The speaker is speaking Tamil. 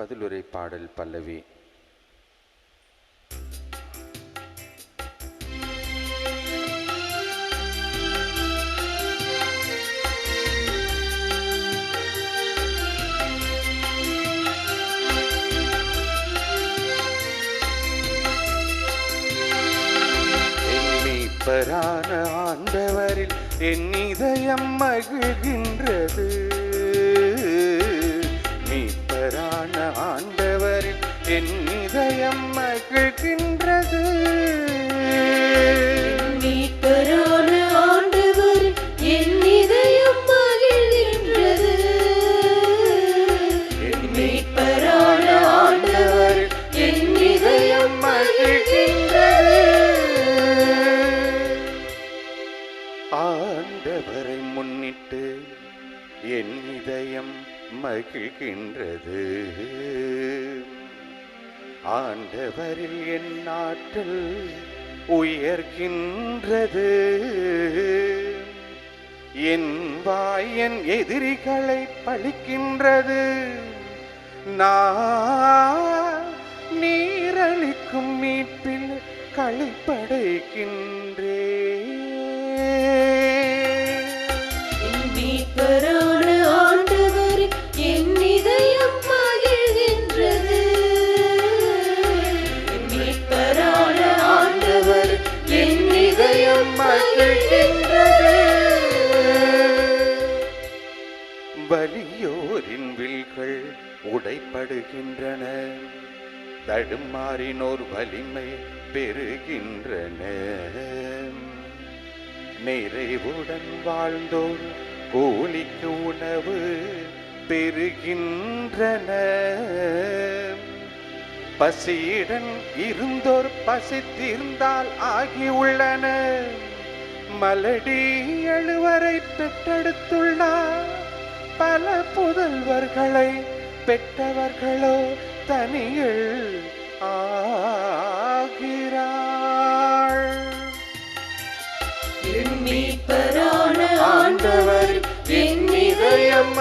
பதிலுரை பாடல் பல்லவி. என் ஆண்டவரில் என் இதயம் மகிழ்கின்றது. மீட்பரான ஆண்டவரில் என் இதயம் மகிழ்கின்றது. ஆண்டவரை முன்னிட்டு என் இதயம் மகிழ்கின்றது. ஆண்டவரில் என் ஆற்றல் உயர்கின்றது. என் வாயன் எதிரிகளை பழிக்கின்றது. நான் நீரளிக்கும் மீட்பில் களிப்படைக்கின்றே என் மகிழ்கின்றது வலியோரின் வில்கள் உடைப்படுகின்றன. தடுமாறினோர் வலிமை பெறுகின்றன. நிறைவுடன் வாழ்ந்தோர் கூலிக்கு உணவு பெறுகின்றன. பசியுடன் இருந்தோர் பசித்திருந்தால் ஆகியுள்ளன. மலடி எழுவரை பெற்றெடுத்துள்ளார். பல புதல்வர்களை பெற்றவர்களோ தனியில் ஆகிறாள். ஆண்டவர் என் இதயம்